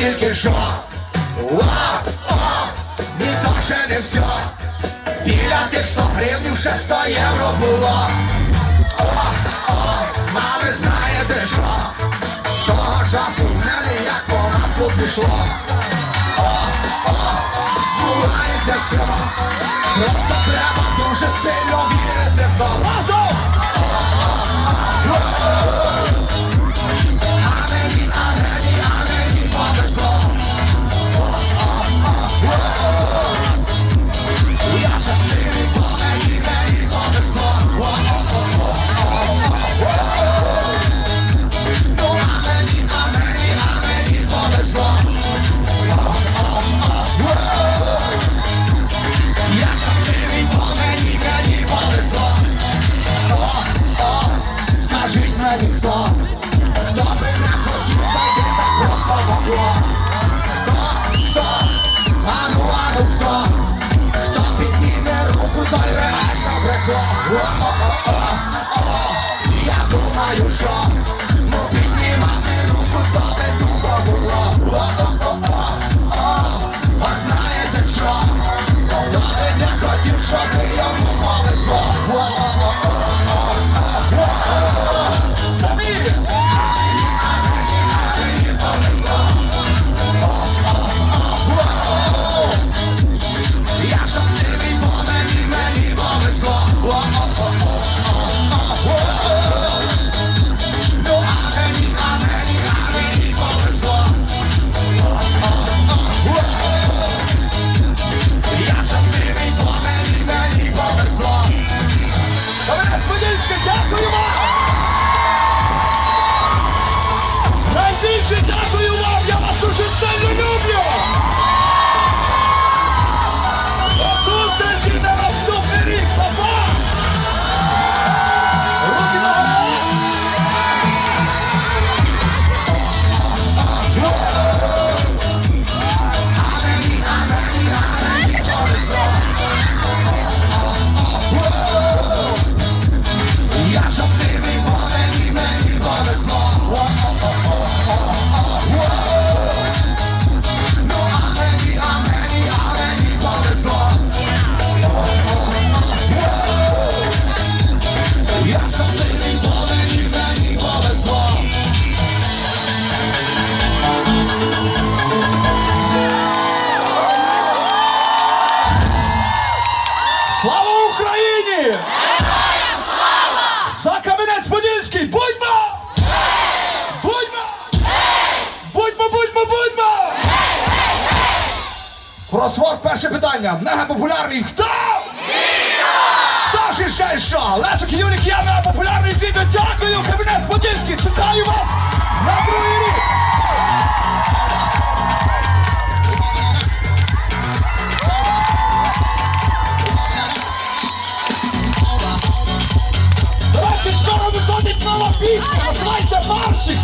тільки що. Ва, о, ні, то ще не все. Біля тих 100 гривень ще 100 євро було. О, о, а ви знаєте що? З того часу мене як по маслу пішло. О, о, збувається все. Просто треба дуже сильно вірити в то. Скажіть мені хто, хто би не хотів знайти так просто могло. Хто, хто, ану, ану, хто, хто підніме руку, той реально брекло. Кросворд перше питання. Мега популярний. Хто? Хто ж іще що? Лесик Юрік, я мега популярний звідти. Дякую, Кам'янець-Подільський. Чекаю вас на другий рік. До скоро виходить нова пісня, називається Марчик.